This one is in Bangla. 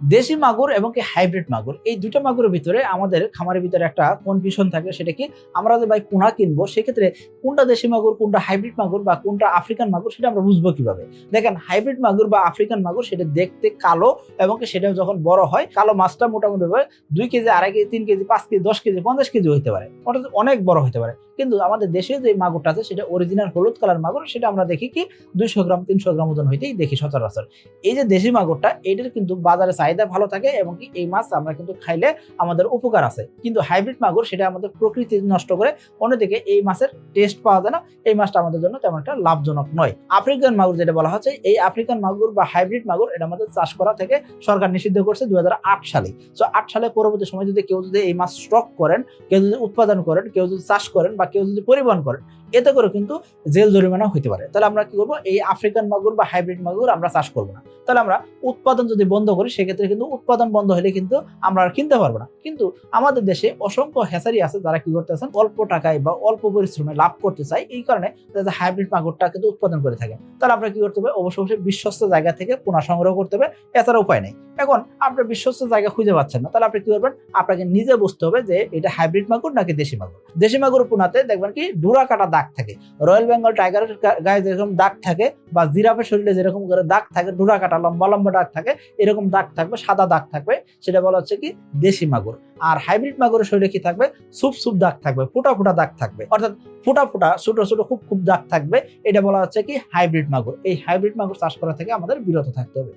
দেশি মাগুর এবং কি হাইব্রিড মাগুর। এই দুইটা মাগুরের ভিতরে আমাদের খামারের ভিতরে একটা কনফিউশন থাকে, সেটা কি আমরা যে ভাই পোনা কিনবো, সেক্ষেত্রে কোনটা দেশি মাগুর, কোনটা হাইব্রিড মাগুর বা কোনটা আফ্রিকান মাগুর সেটা আমরা বুঝব কীভাবে? দেখেন, হাইব্রিড মাগুর বা আফ্রিকান মাগুর সেটা দেখতে কালো এবং কি সেটা যখন বড় হয়, কালো মাছটা মোটামুটি দুই কেজি, আড়াই কেজি, তিন কেজি, পাঁচ কেজি, দশ কেজি, পঞ্চাশ কেজি হতে পারে। অর্থাৎ অনেক বড় হতে পারে। কিন্তু আমাদের দেশে যে মাগুরটা আছে, সেটা অরিজিনাল হলুদ কালার মাগুর, সেটা আমরা দেখি কি দুইশো গ্রাম, তিনশো গ্রাম ওজন হইতেই দেখি সচরাচর। এই যে দেশি মাগুরটা, এটার কিন্তু বাজারে চাহিদা ভালো থাকে এবং কি এই মাছ আমরা কিন্তু খাইলে আমাদের উপকার আছে। কিন্তু হাইব্রিড মাগুর, সেটা আমাদের প্রকৃতি নষ্ট করে অন্যদিকে এই মাছের টেস্ট পাওয়া যায় না, এই মাছটা আমাদের জন্য তেমন একটা লাভজনক নয়। আফ্রিকান মাগুর যেটা বলা হচ্ছে, এই আফ্রিকান মাগুর বা হাইব্রিড মাগুর, এটা আমাদের চাষ করা থেকে সরকার নিষিদ্ধ করছে দুই হাজার আট সালে। তো আট সালে পরবর্তী সময় যদি কেউ যদি এই মাছ স্টক করেন, কেউ যদি উৎপাদন করেন, কেউ যদি চাষ করেন বা কেউ যদি পরিবহন করেন এতে করে কিন্তু জেল জরিমানা হতে পারে। তাহলে আমরা কি করব? এই আফ্রিকান মাগুর বা হাইব্রিড মাগুর আমরা চাষ করব না। তাহলে আমরা উৎপাদন যদি বন্ধ করি, সেক্ষেত্রে কিন্তু উৎপাদন বন্ধ হলে কিন্তু আমরা আর কিনতে পারব না। কিন্তু আমাদের দেশে অসংখ্য হেসারি আছে যারা কি করতেছেন, অল্প টাকায় বা অল্প পরিশ্রমে লাভ করতে চায়। এই কারণে তাদের হাইব্রিড মাগুরটা কিন্তু উৎপাদন করে থাকে। তাহলে আমরা কি করতে হবে? অবশ্যই অবশ্যই বিশ্বস্ত জায়গা থেকে পোনা সংগ্রহ করতে হবে। এছাড়া উপায় নেই। এখন আপনার বিশ্বস্ত জায়গা খুঁজে পাচ্ছেন না। তাহলে আপনি কি করবেন? আপনাকে নিজে বুঝতে হবে যে এটা হাইব্রিড মাগুর নাকি দেশি মাগুর? দেশি মাগুর পোনাতে দেখবেন কি ডুরা কাটা থাকে। রয়্যাল বেঙ্গল টাইগারের গায়ে যেরকম দাগ থাকে বা জিরাফের শরীরে যেরকম করে দাগ থাকে ডুরা কাটা, লম্বা লম্বা দাগ থাকে, এরকম দাগ থাকবে, সাদা দাগ থাকবে, সেটা বলা হচ্ছে কি দেশি মাগুর। আর হাইব্রিড মাগুরের শরীরে কি থাকবে? সুপ সুপ দাগ থাকবে, ফুটা ফুটা দাগ থাকবে। অর্থাৎ ফুটা ফুটা, ছোট ছোট, খুব খুব দাগ থাকবে, এটা বলা হচ্ছে কি হাইব্রিড মাগুর। এই হাইব্রিড মাগুর চাষ করা থেকে আমাদের বিরত থাকতে হবে।